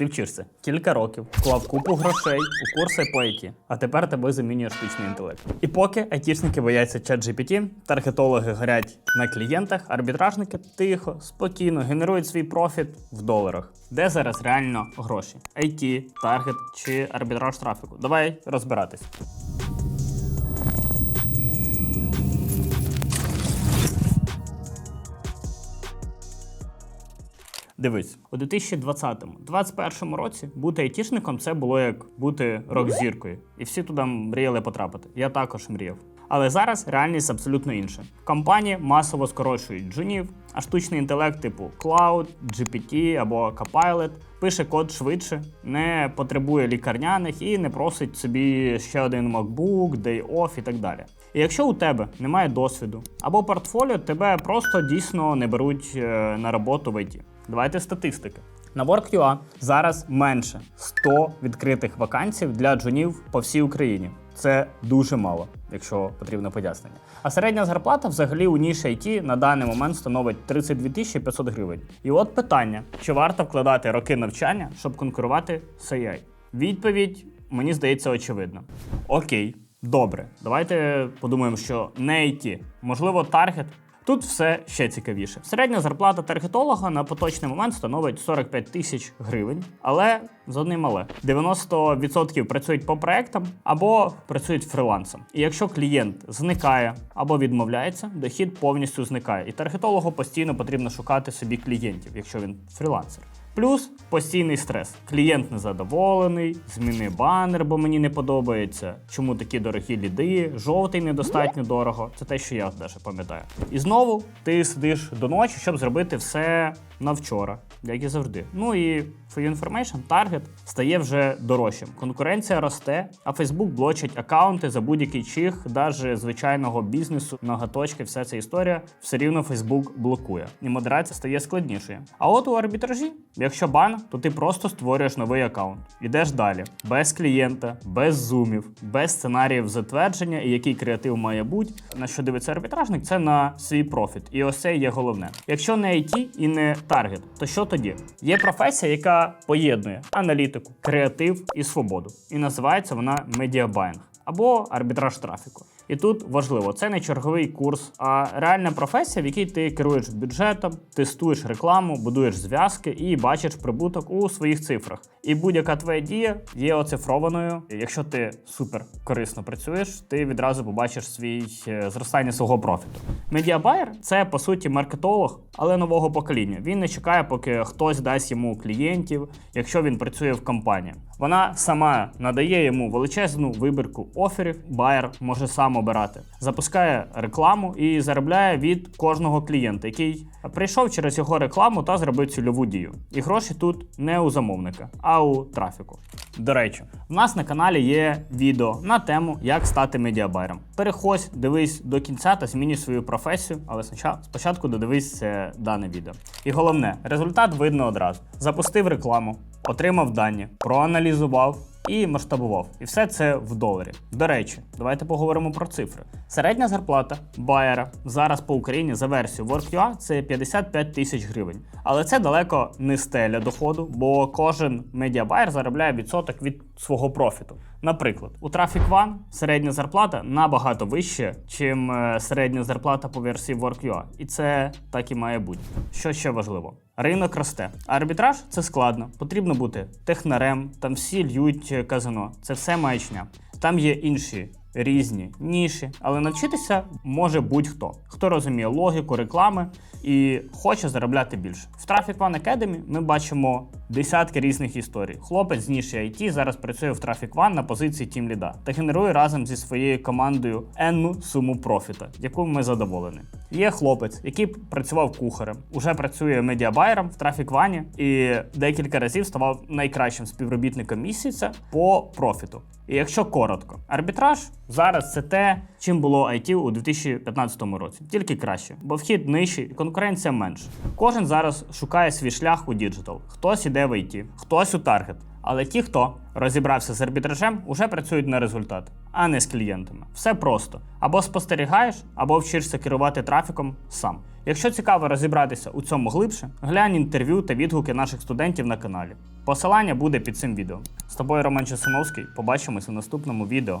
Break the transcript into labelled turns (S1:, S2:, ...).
S1: Ти вчишся кілька років, вклав купу грошей у курси по IT, а тепер тебе замінює штучний інтелект. І поки айтішники бояться ChatGPT, таргетологи горять на клієнтах, арбітражники тихо, спокійно генерують свій профіт в доларах. Де зараз реально гроші? IT, таргет чи арбітраж трафіку? Давай розбиратись. Дивись, у 2020-2021 році бути айтішником це було як бути рок-зіркою, і всі туди мріяли потрапити. Я також мріяв. Але зараз реальність абсолютно інша. Компанії масово скорочують джунів, а штучний інтелект типу Cloud, GPT або Copilot пише код швидше, не потребує лікарняних і не просить собі ще один MacBook, Day Off і так далі. І якщо у тебе немає досвіду або портфоліо, тебе просто дійсно не беруть е, на роботу в IT. Давайте статистики. На Work.ua зараз менше 100 відкритих вакансій для джунів по всій Україні. Це дуже мало, якщо потрібно пояснення. А середня зарплата взагалі у ніші IT на даний момент становить 32 тисячі 500 гривень. І от питання: чи варто вкладати роки навчання, щоб конкурувати з AI? Відповідь мені здається очевидна. Окей, добре, давайте подумаємо, що не IT, можливо, таргет. Тут все ще цікавіше. Середня зарплата таргетолога на поточний момент становить 45 тисяч гривень, але з одним але 90% працюють по проектам або працюють фрилансом. І якщо клієнт зникає або відмовляється, дохід повністю зникає. І таргетологу постійно потрібно шукати собі клієнтів, якщо він фрілансер. Плюс постійний стрес. Клієнт незадоволений, зміни банер, бо мені не подобається. Чому такі дорогі ліди, жовтий недостатньо дорого. Це те, що я теж пам'ятаю. І знову ти сидиш до ночі, щоб зробити все на вчора, як і завжди. Ну і for information, таргет стає вже дорожчим. Конкуренція росте, а Facebook блочить аккаунти за будь-який чих, навіть звичайного бізнесу, ноготочки, вся ця історія все рівно Facebook блокує. І модерація стає складнішою. А от у арбітражі, якщо бан, то ти просто створюєш новий аккаунт. Ідеш далі, без клієнта, без зумів, без сценаріїв затвердження і який креатив має бути. На що дивиться арбітражник, це на свій профіт. І ось це є головне. Якщо не IT і не таргет, то що тоді? Є професія, яка поєднує аналітику, креатив і свободу. І називається вона медіабайнг або арбітраж трафіку. І тут важливо, це не черговий курс, а реальна професія, в якій ти керуєш бюджетом, тестуєш рекламу, будуєш зв'язки і бачиш прибуток у своїх цифрах. І будь-яка твоя дія є оцифрованою. Якщо ти супер корисно працюєш, ти відразу побачиш свій е, зростання свого профіту. Медіабайер це по суті маркетолог, але нового покоління. Він не чекає, поки хтось дасть йому клієнтів, якщо він працює в компанії. Вона сама надає йому величезну вибірку оферів. Байер може сам обирати, запускає рекламу і заробляє від кожного клієнта, який прийшов через його рекламу та зробив цільову дію. І гроші тут не у замовника, а у трафіку. До речі, в нас на каналі є відео на тему, як стати медіабайером. Переходь, дивись до кінця та змінюй свою професію, але спочатку- додивись це дане відео. І головне, результат видно одразу. Запустив рекламу, отримав дані, проаналізував і масштабував. І все це в доларі. До речі, давайте поговоримо про цифри. Середня зарплата байера зараз по Україні за версією WorkUA це 55 тисяч гривень. Але це далеко не стеля доходу, бо кожен медіабайер заробляє відсоток від свого профіту. Наприклад, у Traffic One середня зарплата набагато вища, чим е, середня зарплата по версії WorkUA. І це так і має бути. Що ще важливо? Ринок росте. Арбітраж це складно. Потрібно бути технарем, там всі льють е, казино. Це все маячня. Там є інші різні ніші, але навчитися може будь-хто, хто розуміє логіку реклами і хоче заробляти більше. В Traffic One Academy ми бачимо десятки різних історій. Хлопець з ніші IT зараз працює в Traffic One на позиції тімліда та генерує разом зі своєю командою енну суму профіта, яку ми задоволені. Є хлопець, який працював кухарем, уже працює медіабайером в Traffic One і декілька разів ставав найкращим співробітником місяця по профіту. І якщо коротко, арбітраж зараз це те, чим було IT у 2015 році, тільки краще, бо вхід нижчий, конкуренція менша. Кожен зараз шукає свій шлях у діджитал. Хтось іде в IT, хтось у таргет, Але ті, хто розібрався з арбітражем, уже працюють на результат, а не з клієнтами. Все просто: або спостерігаєш, або вчишся керувати трафіком сам. Якщо цікаво розібратися у цьому глибше, глянь інтерв'ю та відгуки наших студентів на каналі. Посилання буде під цим відео. З тобою Роман Чесиновський. Побачимось у наступному відео.